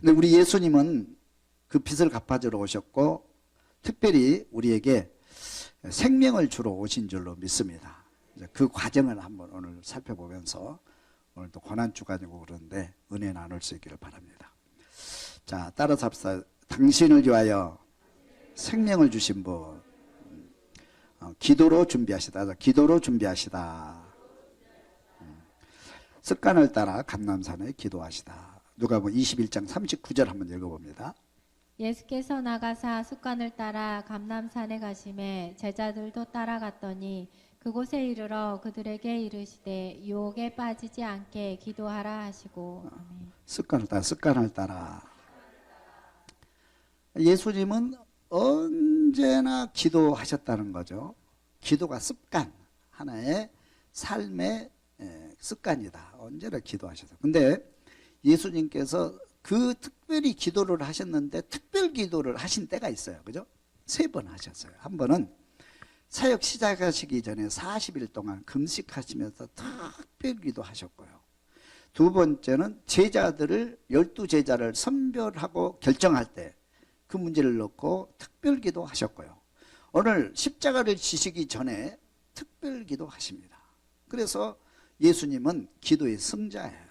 근데 우리 예수님은 그 빚을 갚아주러 오셨고 특별히 우리에게 생명을 주러 오신 줄로 믿습니다. 그 과정을 한번 오늘 살펴보면서 오늘 또 고난 주간이고 그런데 은혜 나눌 수 있기를 바랍니다. 자, 따라서 합시다. 당신을 위하여 생명을 주신 분. 어, 기도로 준비하시다. 기도로 준비하시다. 음. 습관을 따라 감남산에 기도하시다. 누가 뭐 21장 39절 한번 읽어봅니다. 예수께서 나가사 습관을 따라 감남산에 가심에 제자들도 따라갔더니 그곳에 이르러 그들에게 이르시되 유혹에 빠지지 않게 기도하라 하시고 아멘. 습관을 따라 습관을 따라 예수님은 언제나 기도하셨다는 거죠. 기도가 습관 하나의 삶의 에, 습관이다. 언제나 기도하셔서. 근데 예수님께서 그 특별히 기도를 하셨는데 특별 기도를 하신 때가 있어요. 그죠? 세 번 하셨어요. 한 번은 사역 시작하시기 전에 40일 동안 금식하시면서 특별 기도하셨고요. 두 번째는 제자들을 열두 제자를 선별하고 결정할 때 그 문제를 놓고 특별 기도하셨고요. 오늘 십자가를 지시기 전에 특별 기도하십니다. 그래서 예수님은 기도의 승자예요.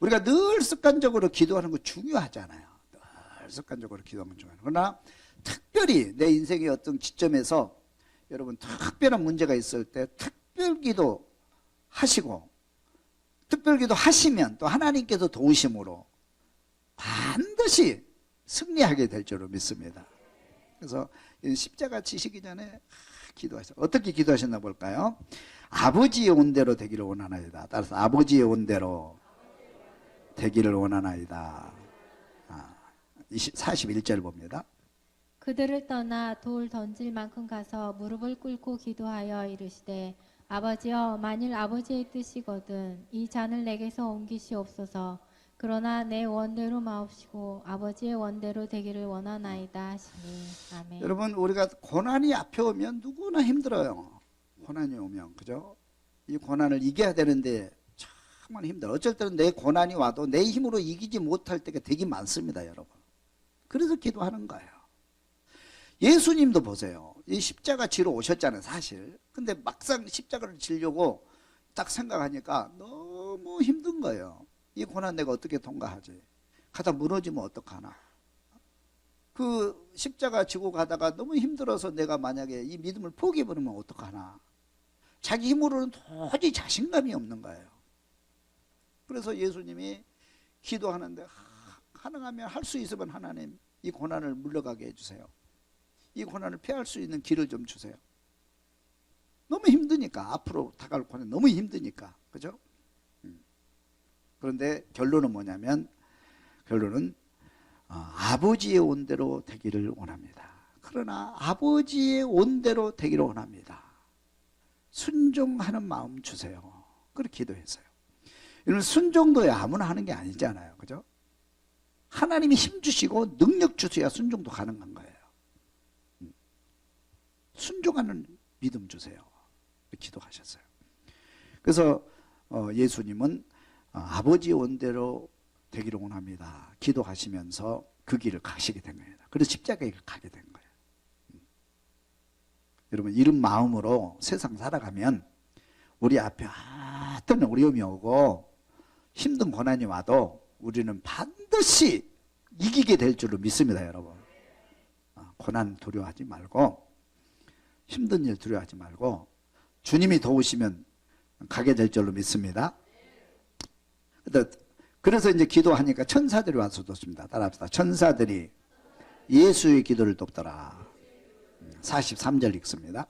우리가 늘 습관적으로 기도하는 거 중요하잖아요. 늘 습관적으로 기도하면 중요해요. 그러나 특별히 내 인생의 어떤 지점에서 여러분 특별한 문제가 있을 때 특별 기도 하시고 특별 기도 하시면 또 하나님께서 도우심으로 반드시 승리하게 될 줄로 믿습니다. 그래서 이 십자가 지시기 전에 기도하셨 어떻게 기도하셨나 볼까요? 아버지의 온대로 되기를 원하나이다. 따라서 아버지의 온대로 되기를 원하나이다. 아, 20, 41절 봅니다. 그들을 떠나 돌 던질 만큼 가서 무릎을 꿇고 기도하여 이르시되 아버지여 만일 아버지의 뜻이거든 이 잔을 내게서 옮기시옵소서 그러나 내 원대로 마옵시고 아버지의 원대로 되기를 원하나이다 하시니 아멘. 여러분 우리가 고난이 앞에 오면 누구나 힘들어요. 고난이 오면 그죠? 이 고난을 이겨야 되는데 정말 힘들어. 어쩔 때는 내 고난이 와도 내 힘으로 이기지 못할 때가 되게 많습니다, 여러분. 그래서 기도하는 거예요. 예수님도 보세요. 이 십자가 지러 오셨잖아요, 사실. 근데 막상 십자가를 지려고 딱 생각하니까 너무 힘든 거예요. 이 고난 내가 어떻게 통과하지? 가다 무너지면 어떡하나? 그 십자가 지고 가다가 너무 힘들어서 내가 만약에 이 믿음을 포기해버리면 어떡하나? 자기 힘으로는 도저히 자신감이 없는 거예요. 그래서 예수님이 기도하는데 하, 가능하면 할 수 있으면 하나님 이 고난을 물러가게 해주세요. 이 고난을 피할 수 있는 길을 좀 주세요. 너무 힘드니까 앞으로 다가올 고난 너무 힘드니까 그죠? 음. 그런데 결론은 뭐냐면 결론은 어, 아버지의 온대로 되기를 원합니다. 그러나 아버지의 온대로 되기를 원합니다. 순종하는 마음 주세요. 그렇게 기도했어요. 이런 순종도 아무나 하는 게 아니잖아요. 그죠? 하나님이 힘 주시고 능력 주셔야 순종도 가능한 거예요. 음. 순종하는 믿음 주세요. 기도하셨어요. 그래서 어, 예수님은 어, 아버지 원대로 되기를 원합니다. 기도하시면서 그 길을 가시게 된 겁니다. 그래서 십자가에 가게 된 거예요. 음. 여러분 이런 마음으로 세상 살아가면 우리 앞에 어떤 어려움이 오고 힘든 고난이 와도 우리는 반드시 이기게 될 줄로 믿습니다, 여러분. 어, 고난 두려워하지 말고 힘든 일 두려워하지 말고 주님이 도우시면 가게 될 줄로 믿습니다. 그래서 이제 기도하니까 천사들이 와서 돕습니다. 따라합시다. 천사들이 예수의 기도를 돕더라. 43절 읽습니다.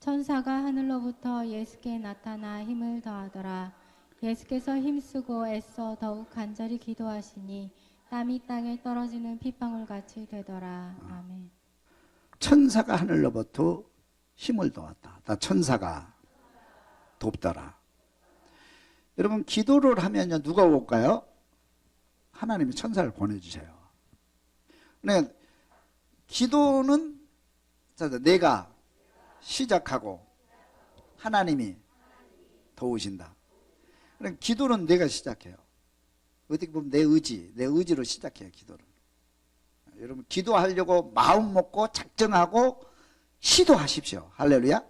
천사가 하늘로부터 예수께 나타나 힘을 더하더라. 예수께서 힘쓰고 애써 더욱 간절히 기도하시니 땀이 땅에 떨어지는 핏방울 같이 되더라. 아멘. 천사가 하늘로부터 힘을 도왔다. 다 천사가 돕더라. 여러분 기도를 하면요 누가 올까요? 하나님이 천사를 보내주세요. 그러니까 기도는 내가 시작하고 하나님이 도우신다. 기도는 내가 시작해요. 어떻게 보면 내 의지, 내 의지로 시작해요, 기도를. 여러분, 기도하려고 마음 먹고 작정하고 시도하십시오. 할렐루야.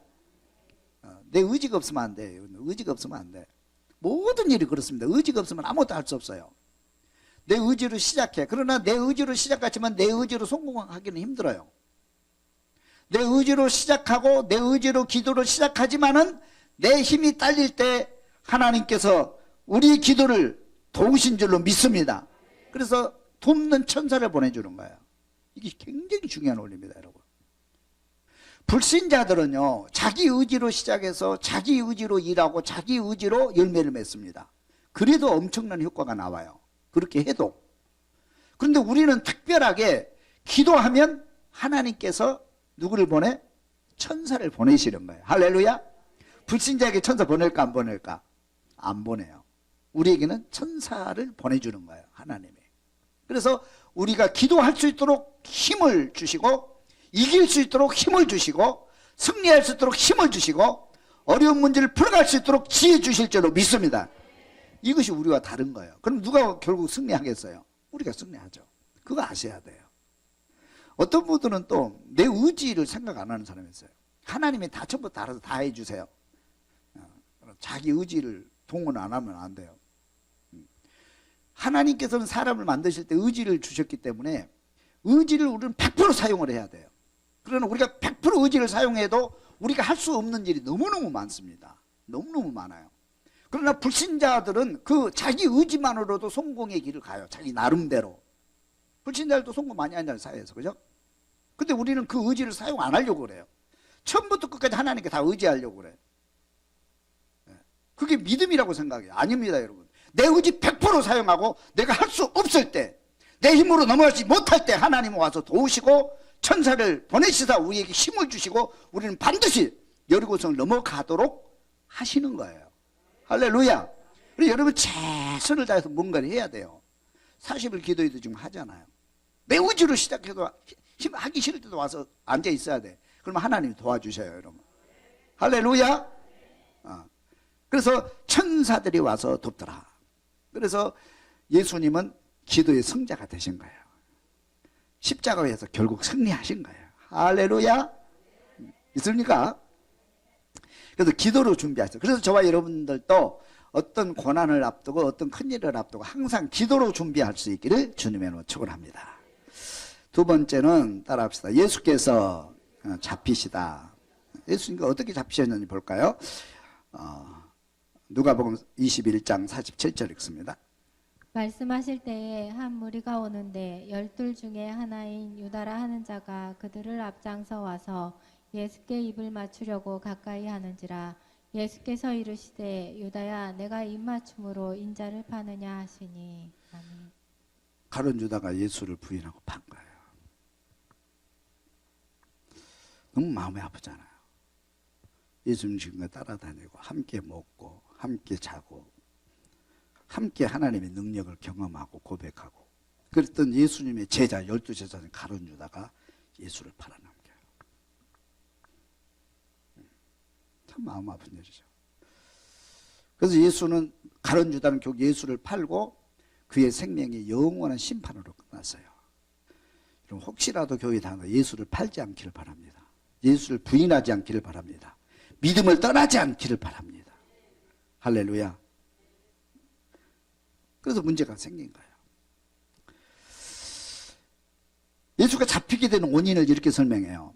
어, 내 의지가 없으면 안 돼. 의지가 없으면 안 돼. 모든 일이 그렇습니다. 의지가 없으면 아무것도 할 수 없어요. 내 의지로 시작해. 그러나 내 의지로 시작하지만 내 의지로 성공하기는 힘들어요. 내 의지로 시작하고 내 의지로 기도를 시작하지만은 내 힘이 딸릴 때 하나님께서 우리 기도를 도우신 줄로 믿습니다. 그래서 돕는 천사를 보내주는 거예요. 이게 굉장히 중요한 원리입니다, 여러분. 불신자들은요, 자기 의지로 시작해서 자기 의지로 일하고 자기 의지로 열매를 맺습니다. 그래도 엄청난 효과가 나와요. 그렇게 해도. 그런데 우리는 특별하게 기도하면 하나님께서 누구를 보내? 천사를 보내시는 거예요. 할렐루야. 불신자에게 천사 보낼까 안 보낼까? 안 보내요. 우리에게는 천사를 보내주는 거예요. 하나님이. 그래서 우리가 기도할 수 있도록 힘을 주시고 이길 수 있도록 힘을 주시고 승리할 수 있도록 힘을 주시고 어려운 문제를 풀어갈 수 있도록 지혜 주실 줄로 믿습니다. 이것이 우리와 다른 거예요. 그럼 누가 결국 승리하겠어요? 우리가 승리하죠. 그거 아셔야 돼요. 어떤 분들은 또 내 의지를 생각 안 하는 사람이 있어요. 하나님이 다 처음부터 알아서 다 해주세요. 어, 자기 의지를 동원 안 하면 안 돼요. 음. 하나님께서는 사람을 만드실 때 의지를 주셨기 때문에 의지를 우리는 100% 사용을 해야 돼요. 그러나 우리가 100% 의지를 사용해도 우리가 할 수 없는 일이 너무너무 많습니다. 너무너무 많아요. 그러나 불신자들은 그 자기 의지만으로도 성공의 길을 가요. 자기 나름대로. 불신자들도 성공 많이 하잖아요, 사회에서. 그죠? 근데 우리는 그 의지를 사용 안 하려고 그래요. 처음부터 끝까지 하나님께 다 의지하려고 그래요. 예. 그게 믿음이라고 생각해요. 아닙니다, 여러분. 내 의지 100% 사용하고 내가 할 수 없을 때, 내 힘으로 넘어가지 못할 때 하나님 와서 도우시고 천사를 보내시사 우리에게 힘을 주시고 우리는 반드시 여리고성을 넘어가도록 하시는 거예요. 할렐루야. 그래서 여러분 최선을 다해서 뭔가를 해야 돼요. 40일 기도회도 지금 하잖아요. 내 의지로 시작해도 힘 하기 싫을 때도 와서 앉아 있어야 돼. 그러면 하나님이 도와주셔요, 여러분. 할렐루야. 어. 그래서 천사들이 와서 돕더라. 그래서 예수님은 기도의 성자가 되신 거예요. 십자가에서 결국 승리하신 거예요. 할렐루야. 있습니까? 그래서 기도로 준비하세요. 그래서 저와 여러분들도 어떤 고난을 앞두고 어떤 큰 일을 앞두고 항상 기도로 준비할 수 있기를 주님의 이름으로 축원합니다. 두 번째는 따라합시다. 예수께서 어, 잡히시다. 예수님과 어떻게 잡히셨는지 볼까요? 어, 누가복음 21장 47절 읽습니다. 말씀하실 때에 한 무리가 오는데 열둘 중에 하나인 유다라 하는 자가 그들을 앞장서 와서 예수께 입을 맞추려고 가까이 하는지라 예수께서 이르시되 유다야 내가 입맞춤으로 인자를 파느냐 하시니 아멘. 가론 유다가 예수를 부인하고 판 거예요. 너무 마음이 아프잖아요. 예수님 지금과 따라다니고 함께 먹고 함께 자고 함께 하나님의 능력을 경험하고 고백하고 그랬던 예수님의 제자 열두 제자는 가론 유다가 예수를 팔아넘겨요. 참 마음 아픈 일이죠. 그래서 예수는 가론 유다는 결국 예수를 팔고 그의 생명이 영원한 심판으로 끝났어요. 그럼 혹시라도 교회 다가 예수를 팔지 않기를 바랍니다. 예수를 부인하지 않기를 바랍니다. 믿음을 떠나지 않기를 바랍니다. 할렐루야. 그래서 문제가 생긴 거예요. 예수가 잡히게 되는 원인을 이렇게 설명해요.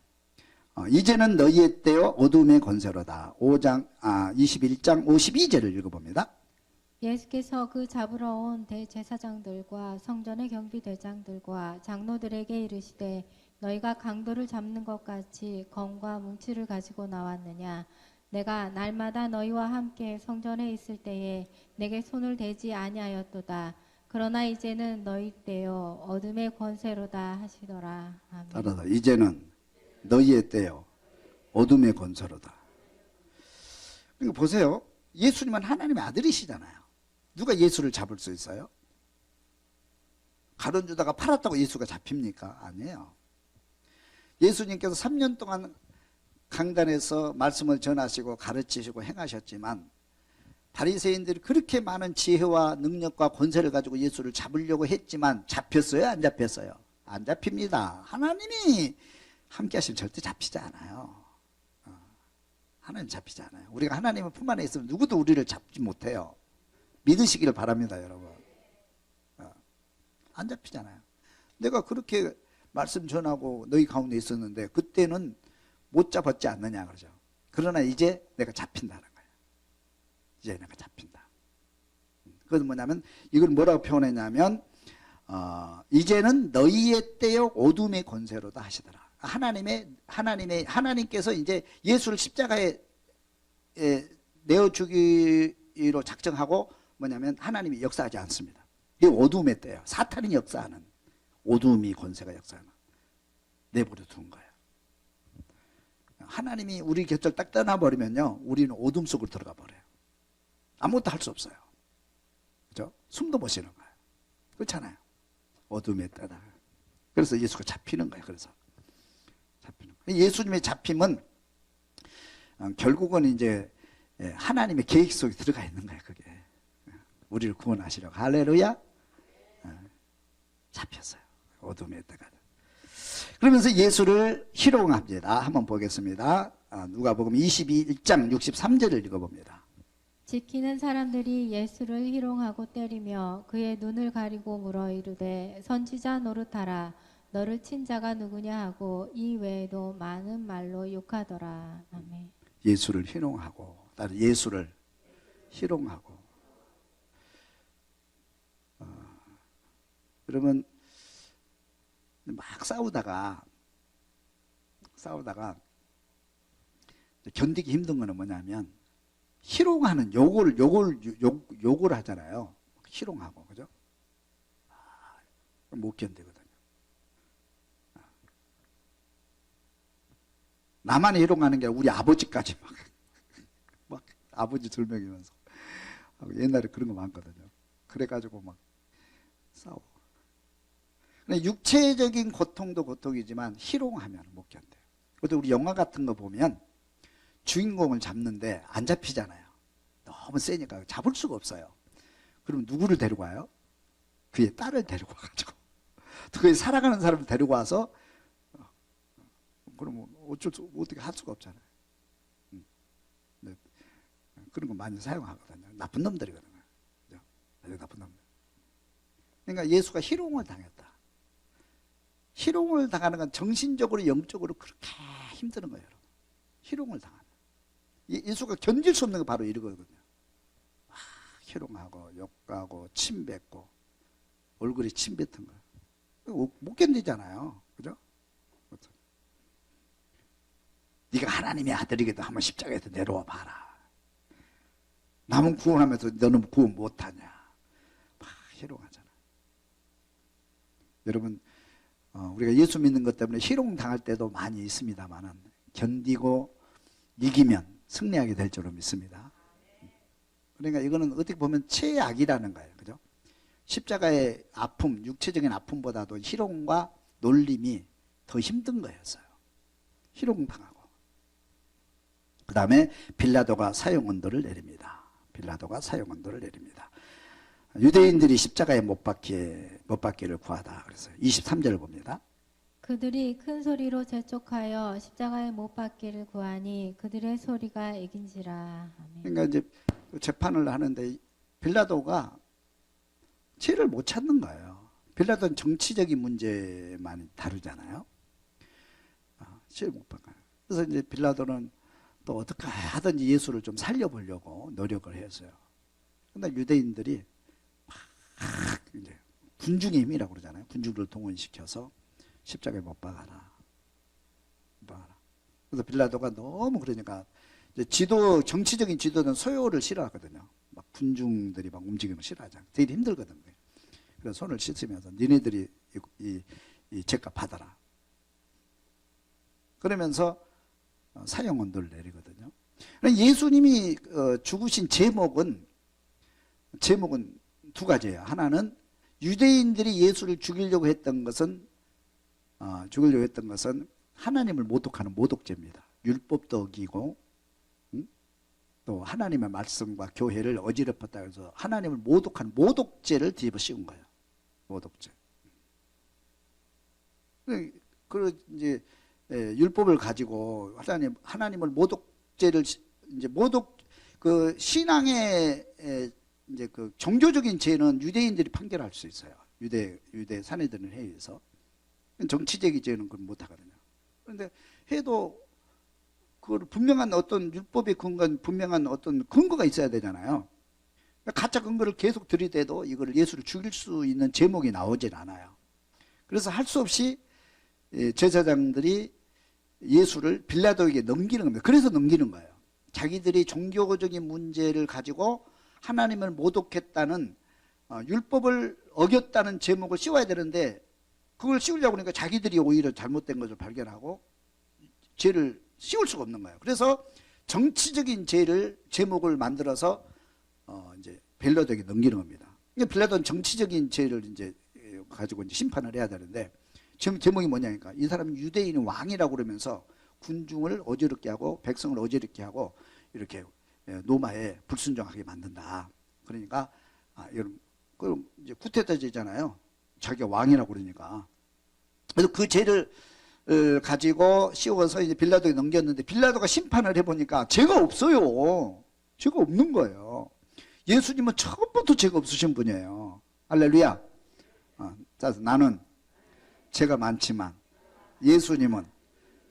어, 이제는 너희의 때요 어둠의 권세로다. 5장 아 21장 52절을 읽어봅니다. 예수께서 그 잡으러 온 대제사장들과 성전의 경비대장들과 장로들에게 이르시되 너희가 강도를 잡는 것 같이 검과 뭉치를 가지고 나왔느냐 내가 날마다 너희와 함께 성전에 있을 때에 내게 손을 대지 아니하였도다 그러나 이제는 너희 때요 어둠의 권세로다 하시더라. 따라서 이제는 너희의 때요 어둠의 권세로다. 그러니까 보세요. 예수님은 하나님의 아들이시잖아요. 누가 예수를 잡을 수 있어요? 가론 주다가 팔았다고 예수가 잡힙니까? 아니에요. 예수님께서 3년 동안 강단에서 말씀을 전하시고 가르치시고 행하셨지만 바리새인들이 그렇게 많은 지혜와 능력과 권세를 가지고 예수를 잡으려고 했지만 잡혔어요? 안 잡혔어요? 안 잡힙니다. 하나님이 함께 하시면 절대 잡히지 않아요. 어, 하나님 잡히지 않아요. 우리가 하나님의 품 안에 있으면 누구도 우리를 잡지 못해요. 믿으시기를 바랍니다, 여러분. 어, 안 잡히잖아요. 내가 그렇게 말씀 전하고 너희 가운데 있었는데 그때는 못 잡았지 않느냐 그러죠. 그러나 이제 내가 잡힌다는 거예요. 이제 내가 잡힌다. 그건 뭐냐면 이걸 뭐라고 표현했냐면 어, 이제는 너희의 때요 어둠의 권세로다 하시더라. 하나님의 하나님의 하나님께서 이제 예수를 십자가에 에, 내어 주기로 작정하고 뭐냐면 하나님이 역사하지 않습니다. 이 어둠의 때요. 사탄이 역사하는 어둠이 권세가 역사하는 내버려 둔 거예요. 하나님이 우리 곁을 딱 떠나버리면요, 우리는 어둠 속으로 들어가 버려요. 아무것도 할 수 없어요. 그죠? 숨도 못 쉬는 거예요. 그렇잖아요. 어둠에 따라. 그래서 예수가 잡히는 거예요. 그래서 잡히는 거예요. 예수님의 잡힘은 어, 결국은 이제 예, 하나님의 계획 속에 들어가 있는 거예요. 그게 우리를 구원하시려고 할렐루야. 어, 잡혔어요. 어둠에 따라. 그러면서 예수를 희롱합니다. 한번 보겠습니다. 아, 누가복음 22장 63절을 읽어봅니다. 지키는 사람들이 예수를 희롱하고 때리며 그의 눈을 가리고 물어 이르되 선지자 노릇하라 너를 친 자가 누구냐 하고 이 외에도 많은 말로 욕하더라. 아멘. 예수를 희롱하고 나는 예수를 희롱하고 어, 그러면 막 싸우다가 싸우다가 견디기 힘든 거는 뭐냐면 희롱하는 욕을 욕을 욕, 욕을 하잖아요. 희롱하고 그죠? 아, 못 견디거든요. 아. 나만 희롱하는 게 우리 아버지까지 막, 막 아버지 절명이면서 옛날에 그런 거 많거든요. 그래가지고 막 싸워. 근데 육체적인 고통도 고통이지만 희롱하면 못 견뎌요. 근데 우리 영화 같은 거 보면 주인공을 잡는데 안 잡히잖아요. 너무 세니까 잡을 수가 없어요. 그럼 누구를 데리고 와요? 그의 딸을 데리고 와가지고 그의 살아가는 사람을 데리고 와서 어, 그러면 어쩔 수 어떻게 할 수가 없잖아요. 음. 네. 그런 거 많이 사용하거든요. 나쁜 놈들이거든요. 나쁜 놈들. 그러니까 예수가 희롱을 당했다. 희롱을 당하는 건 정신적으로 영적으로 그렇게 힘드는 거예요. 희롱을 당하는. 예- 예수가 견딜 수 없는 게 바로 이러거든요. 아, 희롱하고 욕하고 침 뱉고 얼굴에 침 뱉은 거. 못- 못 견디잖아요. 그죠? 그렇죠. 네가 하나님의 아들이기도 한번 십자가에서 내려와 봐라. 남은 구원하면서 너는 구원 못하냐. 막 희롱하잖아. 여러분 어, 우리가 예수 믿는 것 때문에 희롱 당할 때도 많이 있습니다만은 견디고 이기면 승리하게 될 줄로 믿습니다. 그러니까 이거는 어떻게 보면 최악이라는 거예요. 그죠? 십자가의 아픔, 육체적인 아픔보다도 희롱과 놀림이 더 힘든 거였어요. 희롱 당하고. 그 다음에 빌라도가 사형 언도를 내립니다. 빌라도가 사형 언도를 내립니다. 유대인들이 십자가에 못 박기 못 박기를 구하다. 그래서 23절을 봅니다. 그들이 큰 소리로 재촉하여 십자가에 못 박기를 구하니 그들의 소리가 이긴지라. 아멘. 그러니까 이제 재판을 하는데 빌라도가 죄를 못 찾는 거예요. 빌라도는 정치적인 문제만 다루잖아요. 아, 죄를 못 박아요. 그래서 이제 빌라도는 또 어떻게 하든지 예수를 좀 살려보려고 노력을 했어요. 근데 유대인들이 막 이제 군중의 힘이라고 그러잖아요. 군중들을 동원시켜서 십자가에 못 박아라. 못 박아라. 그래서 빌라도가 너무 그러니까 지도 정치적인 지도는 소요를 싫어하거든요. 막 군중들이 막 움직이는 거 싫어하잖아요. 되게 힘들거든요. 그래서 손을 씻으면서 니네들이 이, 이, 이 죄값 받아라. 그러면서 어, 사형언도를 내리거든요. 예수님이 어, 죽으신 제목은 제목은 두 가지예요. 하나는 유대인들이 예수를 죽이려고 했던 것은 어, 죽이려고 했던 것은 하나님을 모독하는 모독죄입니다. 율법도 어기고 응? 또 하나님의 말씀과 교회를 어지럽혔다 해서 하나님을 모독한 모독죄를 뒤집어 씌운 거예요. 모독죄. 그- 그 이제 예, 율법을 가지고 하나님 하나님을 모독죄를 시- 이제 모독 그 신앙의 에, 이제 그 종교적인 죄는 유대인들이 판결할 수 있어요. 유대 유대 사내들은 회의에서 정치적인 죄는 그걸 못 하거든요. 그런데 해도 그걸 분명한 어떤 율법의 근거는 분명한 어떤 근거가 있어야 되잖아요. 그러니까 가짜 근거를 계속 들이대도 이거를 예수를 죽일 수 있는 제목이 나오질 않아요. 그래서 할 수 없이 예, 제사장들이 예수를 빌라도에게 넘기는 겁니다. 그래서 넘기는 거예요. 자기들이 종교적인 문제를 가지고 하나님을 모독했다는 어, 율법을 어겼다는 제목을 씌워야 되는데 그걸 씌우려고 하니까 자기들이 오히려 잘못된 것을 발견하고 죄를 씌울 수가 없는 거예요. 그래서 정치적인 죄를 제목을 만들어서 어 이제 빌라도에게 넘기는 겁니다. 빌라도는 정치적인 죄를 이제 예, 가지고 이제 심판을 해야 되는데 지금 제목이 뭐냐니까 이 사람은 유대인이 왕이라고 그러면서 군중을 어지럽게 하고 백성을 어지럽게 하고 이렇게 예, 노마에 불순종하게 만든다. 그러니까 아 여러분 그럼 이제 쿠데타 죄잖아요. 자기가 왕이라고 그러니까 그래서 그 죄를 을 가지고 씌워서 이제 빌라도에 넘겼는데 빌라도가 심판을 해보니까 죄가 없어요. 죄가 없는 거예요. 예수님은 처음부터 죄가 없으신 분이에요. 할렐루야. 어, 자, 나는 죄가 많지만 예수님은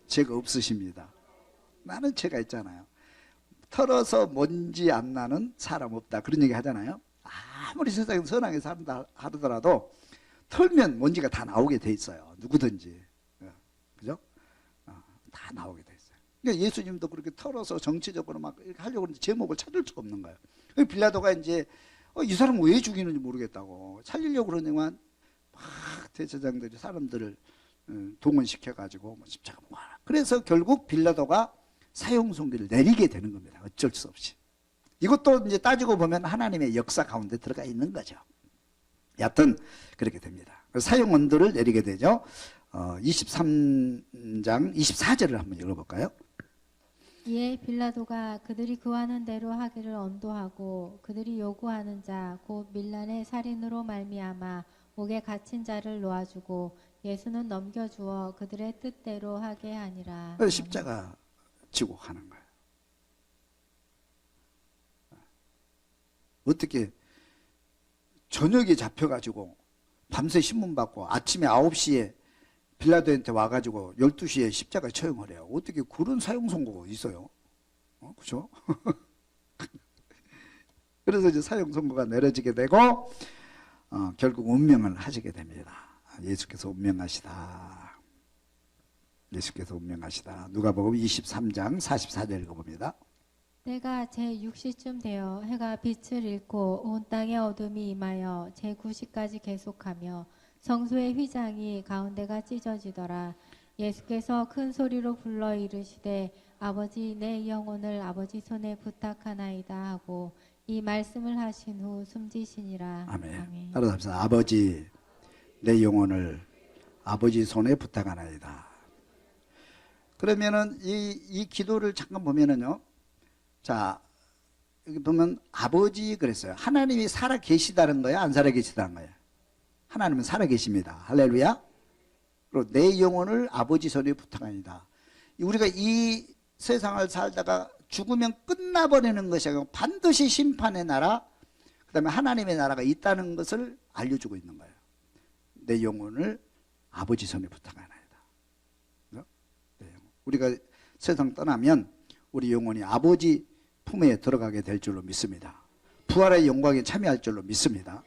죄가 없으십니다. 나는 죄가 있잖아요. 털어서 먼지 안 나는 사람 없다. 그런 얘기 하잖아요. 아무리 세상에 선하게 산다 하더라도 털면 먼지가 다 나오게 돼 있어요. 누구든지. 어, 그죠? 어, 다 나오게 돼 있어요. 그러니까 예수님도 그렇게 털어서 정치적으로 막 하려고 하는데 제목을 찾을 수가 없는 거예요. 그 빌라도가 이제 어, 이 사람 왜 죽이는지 모르겠다고 살리려고 그러니만 막 대제장들이 사람들을 어, 동원시켜 가지고 뭐 십자가 못 가라. 그래서 결국 빌라도가 사형 선고를 내리게 되는 겁니다. 어쩔 수 없이. 이것도 이제 따지고 보면 하나님의 역사 가운데 들어가 있는 거죠. 여하튼 그렇게 됩니다. 사형 언도를 내리게 되죠. 어, 23장 24절을 한번 읽어볼까요? 이에 빌라도가 그들이 구하는 대로 하기를 언도하고 그들이 요구하는 자 곧 밀란의 살인으로 말미암아 옥에 갇힌 자를 놓아주고 예수는 넘겨주어 그들의 뜻대로 하게 하니라. 그래서 십자가 지고 가는 거예요. 어떻게 저녁에 잡혀가지고 밤새 신문 받고 아침에 9시에 빌라도한테 와가지고 12시에 십자가 처형을 해요. 어떻게 그런 사형 선고가 있어요? 어, 그죠? 그래서 이제 사형 선고가 내려지게 되고 어, 결국 운명을 하시게 됩니다. 예수께서 운명하시다. 예수께서 운명하시다. 누가복음 23장 44절 읽어봅니다. 때가 제 6시쯤 되어 해가 빛을 잃고 온 땅에 어둠이 임하여 제 9시까지 계속하며 성소의 휘장이 가운데가 찢어지더라. 예수께서 큰 소리로 불러 이르시되 아버지 내 영혼을 아버지 손에 부탁하나이다 하고 이 말씀을 하신 후 숨지시니라. 아멘. 따라서 합시다. 아버지, 내 영혼을 아버지 손에 부탁하나이다. 그러면은 이, 이 기도를 잠깐 보면은요. 자, 여기 보면 아버지 그랬어요. 하나님이 살아 계시다는 거야? 안 살아 계시다는 거야? 하나님은 살아 계십니다. 할렐루야. 그리고 내 영혼을 아버지 손에 부탁하니다. 우리가 이 세상을 살다가 죽으면 끝나버리는 것이 아니고 반드시 심판의 나라, 그 다음에 하나님의 나라가 있다는 것을 알려주고 있는 거예요. 내 영혼을 아버지 손에 영혼. 우리가 세상 떠나면 우리 영혼이 아버지 품에 들어가게 될 줄로 믿습니다. 부활의 영광에 참여할 줄로 믿습니다.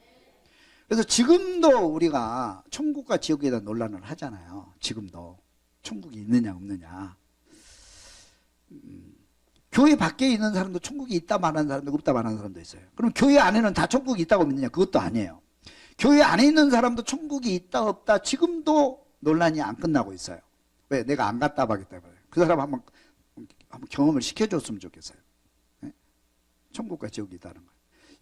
그래서 지금도 우리가 천국과 지옥에 대한 논란을 하잖아요. 지금도. 천국이 있느냐 없느냐. 음, 교회 밖에 있는 사람도 천국이 있다 말하는 사람도 없다 말하는 사람도 있어요. 그럼 교회 안에는 다 천국이 있다고 믿느냐? 그것도 아니에요. 교회 안에 있는 사람도 천국이 있다 없다 지금도 논란이 안 끝나고 있어요. 왜? 내가 안 갔다 하기 때문에. 그 사람 한번 한번 경험을 시켜줬으면 좋겠어요. 예? 천국과 지옥이 있다는 거예요.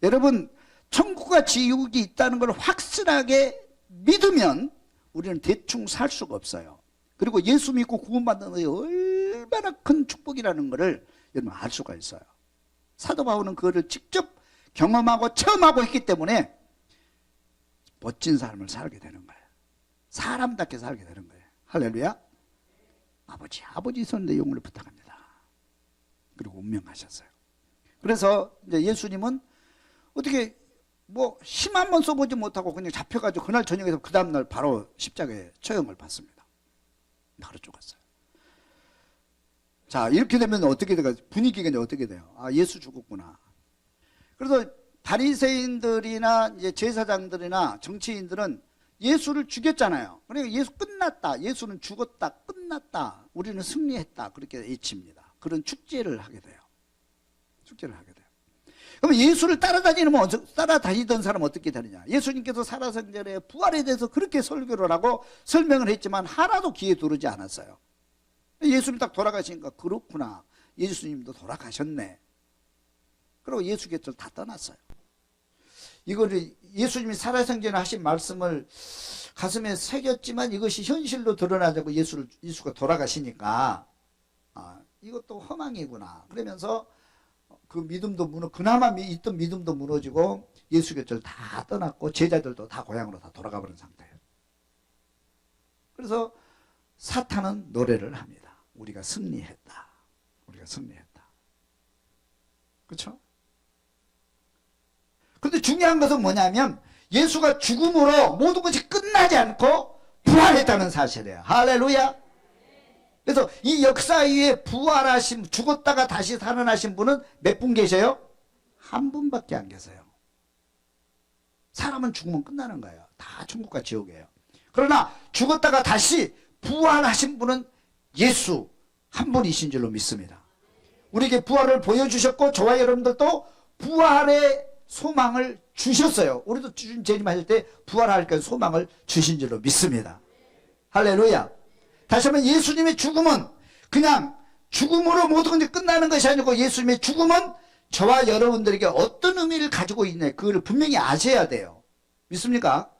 여러분, 천국과 지옥이 있다는 걸 확실하게 믿으면 우리는 대충 살 수가 없어요. 그리고 예수 믿고 구원받는 것이 얼마나 큰 축복이라는 것을 여러분 알 수가 있어요. 사도 바울은 그거를 직접 경험하고 체험하고 있기 때문에 멋진 삶을 살게 되는 거예요. 사람답게 살게 되는 거예요. 할렐루야. 아버지, 아버지 손내 용을 부탁합니다. 그리고 운명하셨어요. 그래서 이제 예수님은 어떻게 뭐 힘 한 번 써보지 못하고 그냥 잡혀가지고 그날 저녁에서 그 다음날 바로 십자가에 처형을 받습니다. 바로 죽었어요. 자 이렇게 되면 어떻게 돼가 분위기가 이제 어떻게 돼요? 아 예수 죽었구나. 그래서 바리새인들이나 이제 제사장들이나 정치인들은 예수를 죽였잖아요. 그러니까 예수 끝났다. 예수는 죽었다. 끝났다. 우리는 승리했다. 그렇게 외칩니다. 그런 축제를 하게 돼요. 축제를 하게 돼요. 그럼 예수를 따라다니면 따라다니던 사람은 어떻게 되느냐? 예수님께서 살아생전에 부활에 대해서 그렇게 설교를 하고 설명을 했지만 하나도 귀에 들어오지 않았어요. 예수님 딱 돌아가시니까 그렇구나. 예수님도 돌아가셨네. 그리고 예수 곁을 다 떠났어요. 이거를 예수님이 살아생전에 하신 말씀을 가슴에 새겼지만 이것이 현실로 드러나자고 예수를 예수가 돌아가시니까 아, 이것도 허망이구나. 그러면서 그 믿음도 무너 그나마 미- 있던 믿음도 무너지고 예수 곁을 다 떠났고 제자들도 다 고향으로 다 돌아가 버린 상태예요. 그래서 사탄은 노래를 합니다. 우리가 승리했다. 우리가 승리했다. 그렇죠? 근데 중요한 것은 뭐냐면 예수가 죽음으로 모든 것이 끝나지 않고 부활했다는 사실이에요. 할렐루야. 그래서 이 역사 위에 부활하신 죽었다가 다시 살아나신 분은 몇 분 계세요? 한 분밖에 안 계세요. 사람은 죽으면 끝나는 거예요. 다 천국과 지옥이에요. 그러나 죽었다가 다시 부활하신 분은 예수 한 분이신 줄로 믿습니다. 우리에게 부활을 보여주셨고 저와 여러분들도 부활의 소망을 주셨어요. 우리도 주신 재림 하실 때 부활할 그 소망을 주신 줄로 믿습니다. 할렐루야. 다시 한번 예수님의 죽음은 그냥 죽음으로 모든 것이 끝나는 것이 아니고 예수님의 죽음은 저와 여러분들에게 어떤 의미를 가지고 있냐 그걸 분명히 아셔야 돼요. 믿습니까?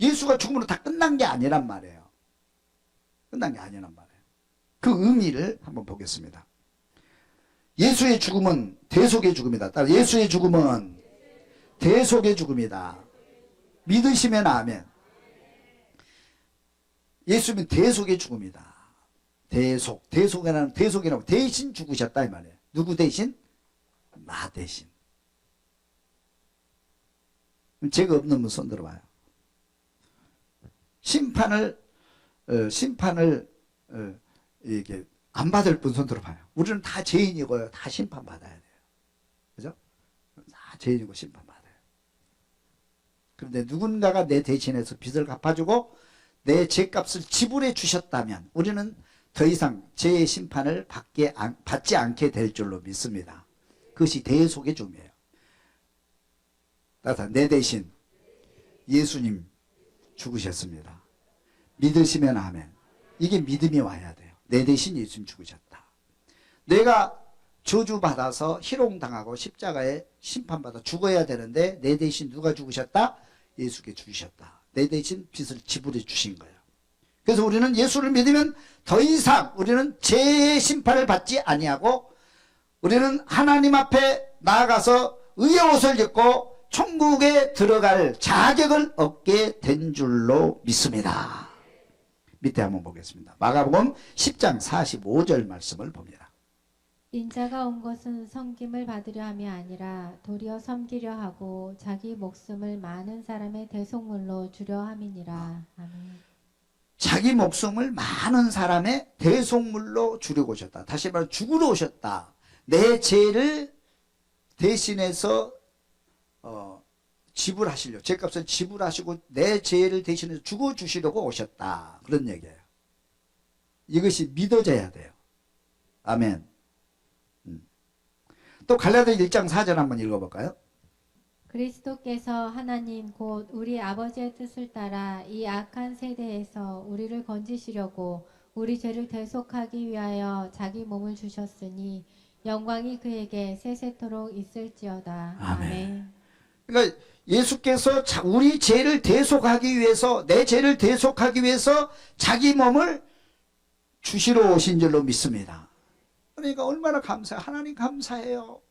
예수가 죽음으로 다 끝난 게 아니란 말이에요. 끝난 게 아니란 말이에요. 그 의미를 한번 보겠습니다. 예수의 죽음은 대속의 죽음이다. 예수의 죽음은 대속의 죽음이다. 믿으시면 아멘. 예수님은 대속의 죽음이다. 대속, 대속이라는 대속이라고 대신 죽으셨다 이 말이에요. 누구 대신? 나 대신. 죄가 없는 분 손 들어봐요. 심판을 어, 심판을 어, 이게 안 받을 분 손 들어봐요. 우리는 다 죄인이고요. 다 심판 받아야 돼요. 그죠? 다 죄인이고 심판. 그런데 누군가가 내 대신해서 빚을 갚아주고 내 죄값을 지불해 주셨다면 우리는 더 이상 죄의 심판을 받게, 안- 받지 않게 될 줄로 믿습니다. 그것이 대속의 좀이에요. 따라서 내 대신 예수님 죽으셨습니다. 믿으시면 아멘. 이게 믿음이 와야 돼요. 내 대신 예수님 죽으셨다. 내가 저주받아서 희롱당하고 십자가에 심판받아 죽어야 되는데 내 대신 누가 죽으셨다? 예수께 죽으셨다. 내 대신 빚을 지불해 주신 거예요. 그래서 우리는 예수를 믿으면 더 이상 우리는 죄의 심판을 받지 아니하고 우리는 하나님 앞에 나아가서 의의 옷을 입고 천국에 들어갈 자격을 얻게 된 줄로 믿습니다. 밑에 한번 보겠습니다. 마가복음 10장 45절 말씀을 봅니다. 인자가 온 것은 섬김을 받으려 함이 아니라 도리어 섬기려 하고 자기 목숨을 많은 사람의 대속물로 주려 함이니라. 아멘. 자기 목숨을 많은 사람의 대속물로 주려고 오셨다. 다시 말해 죽으러 오셨다. 내 죄를 대신해서 어, 지불하시려 죄값을 지불하시고 내 죄를 대신해서 죽어 주시려고 오셨다. 그런 얘기예요. 이것이 믿어져야 돼요. 아멘. 음. 또 갈라디아 1장 4절 한번 읽어볼까요? 그리스도께서 하나님 곧 우리 아버지의 뜻을 따라 이 악한 세대에서 우리를 건지시려고 우리 죄를 대속하기 위하여 자기 몸을 주셨으니 영광이 그에게 세세토록 있을지어다. 아멘. 아멘. 그러니까 예수께서 자- 우리 죄를 대속하기 위해서 내 죄를 대속하기 위해서 자기 몸을 주시러 오신 줄로 믿습니다. 그러니까 얼마나 감사 하나님 감사해요.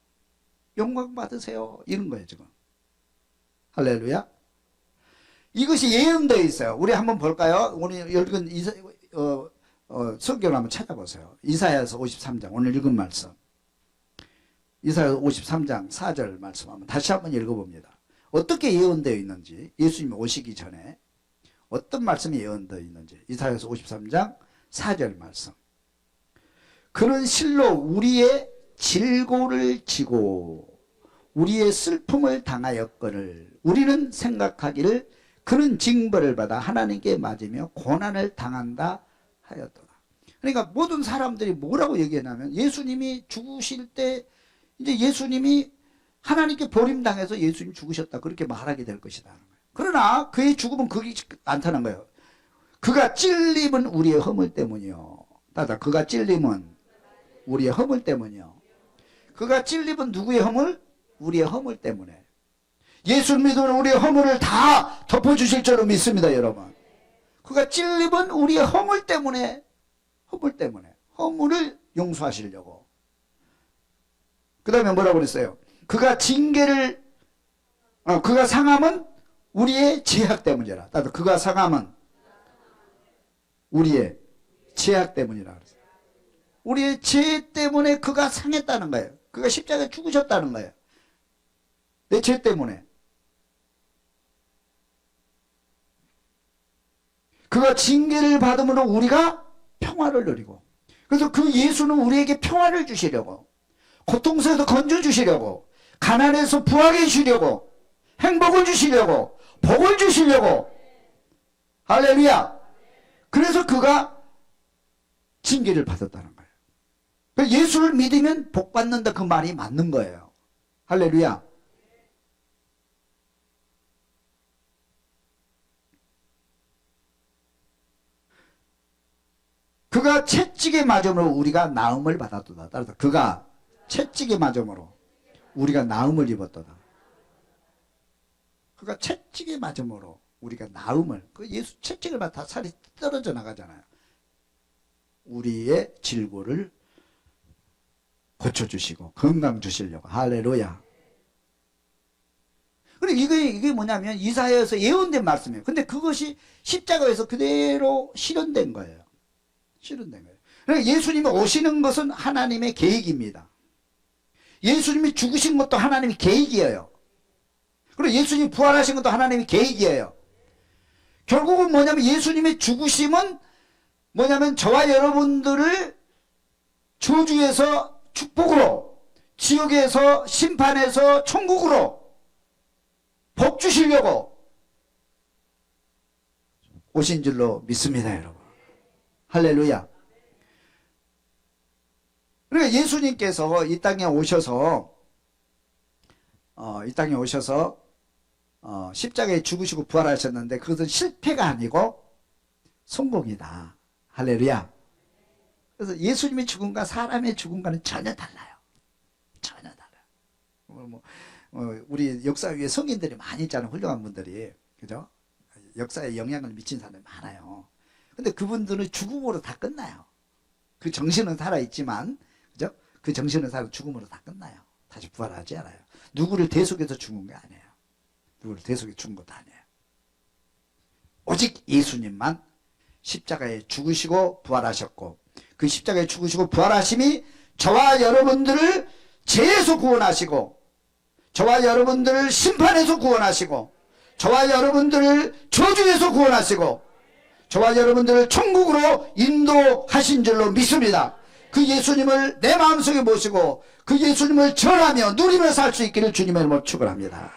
영광 받으세요. 이런 거예요, 지금. 할렐루야. 이것이 예언되어 있어요. 우리 한번 볼까요? 오늘 읽은 이사, 어, 어, 성경을 한번 찾아보세요. 이사야서 53장, 오늘 읽은 말씀. 이사야 53장 4절 말씀 한번 다시 한번 읽어봅니다. 어떻게 예언되어 있는지, 예수님이 오시기 전에 어떤 말씀이 예언되어 있는지, 이사야서 53장 4절 말씀. 그는 실로 우리의 질고를 지고 우리의 슬픔을 당하였거늘 우리는 생각하기를 그는 징벌을 받아 하나님께 맞으며 고난을 당한다 하였더라. 그러니까 모든 사람들이 뭐라고 얘기하냐면 예수님이 죽으실 때 이제 예수님이 하나님께 버림당해서 예수님 죽으셨다 그렇게 말하게 될 것이다. 그러나 그의 죽음은 그게 않다는 거예요. 그가 찔림은 우리의 허물 때문이요. 따다 그가 찔림은 우리의 허물 때문이요. 그가 찔림은 누구의 허물? 우리의 허물 때문에. 예수 믿으면 우리의 허물을 다 덮어주실 줄로 믿습니다, 여러분. 그가 찔림은 우리의 허물 때문에, 허물 때문에, 허물을 용서하시려고. 그 다음에 뭐라고 그랬어요? 그가 징계를, 어, 그가 상함은 우리의 제약 때문이라. 나도 그가 상함은 우리의 제약 때문이라. 우리의 죄 때문에 그가 상했다는 거예요. 그가 십자가에 죽으셨다는 거예요. 내 죄 때문에. 그가 징계를 받음으로 우리가 평화를 누리고. 그래서 그 예수는 우리에게 평화를 주시려고. 고통에서 건져 주시려고. 가난에서 부하게 주시려고. 행복을 주시려고. 복을 주시려고. 할렐루야. 그래서 그가 징계를 받았다는 거예요. 그 예수를 믿으면 복 받는다 그 말이 맞는 거예요. 할렐루야. 그가 채찍에 맞음으로 우리가 나음을 받았도다. 따라서 그가 채찍에 맞음으로 우리가 나음을 입었도다. 그가 채찍에 맞음으로 우리가 나음을 그 예수 채찍을 맞다 살이 떨어져 나가잖아요. 우리의 질고를 고쳐주시고 건강 주시려고 할렐루야. 그리고 이게 이게 뭐냐면 이사야에서 예언된 말씀이에요. 근데 그것이 십자가에서 그대로 실현된 거예요. 실현된 거예요. 그러니까 예수님이 오시는 것은 하나님의 계획입니다. 예수님이 죽으신 것도 하나님의 계획이에요. 그리고 예수님이 부활하신 것도 하나님의 계획이에요. 결국은 뭐냐면 예수님의 죽으심은 뭐냐면 저와 여러분들을 저주에서 축복으로 지옥에서 심판에서 천국으로 복 주시려고 오신 줄로 믿습니다, 여러분. 할렐루야. 그러니까 예수님께서 이 땅에 오셔서 어, 이 땅에 오셔서 어, 십자가에 죽으시고 부활하셨는데 그것은 실패가 아니고 성공이다. 할렐루야. 그래서 예수님의 죽음과 사람의 죽음과는 전혀 달라요. 전혀 달라요. 뭐, 뭐, 어, 우리 역사 위에 성인들이 많이 있잖아요. 훌륭한 분들이. 그죠? 역사에 영향을 미친 사람이 많아요. 근데 그분들은 죽음으로 다 끝나요. 그 정신은 살아있지만, 그죠? 그 정신은 살아 죽음으로 다 끝나요. 다시 부활하지 않아요. 누구를 대속해서 죽은 게 아니에요. 누구를 대속해 죽은 것도 아니에요. 오직 예수님만 십자가에 죽으시고 부활하셨고, 그 십자가에 죽으시고 부활하심이 저와 여러분들을 죄에서 구원하시고, 저와 여러분들을 심판에서 구원하시고, 저와 여러분들을 저주에서 구원하시고, 저와 여러분들을 천국으로 인도하신 줄로 믿습니다. 그 예수님을 내 마음속에 모시고 그 예수님을 전하며 누리며 살 수 있기를 주님의 이름으로 축원합니다.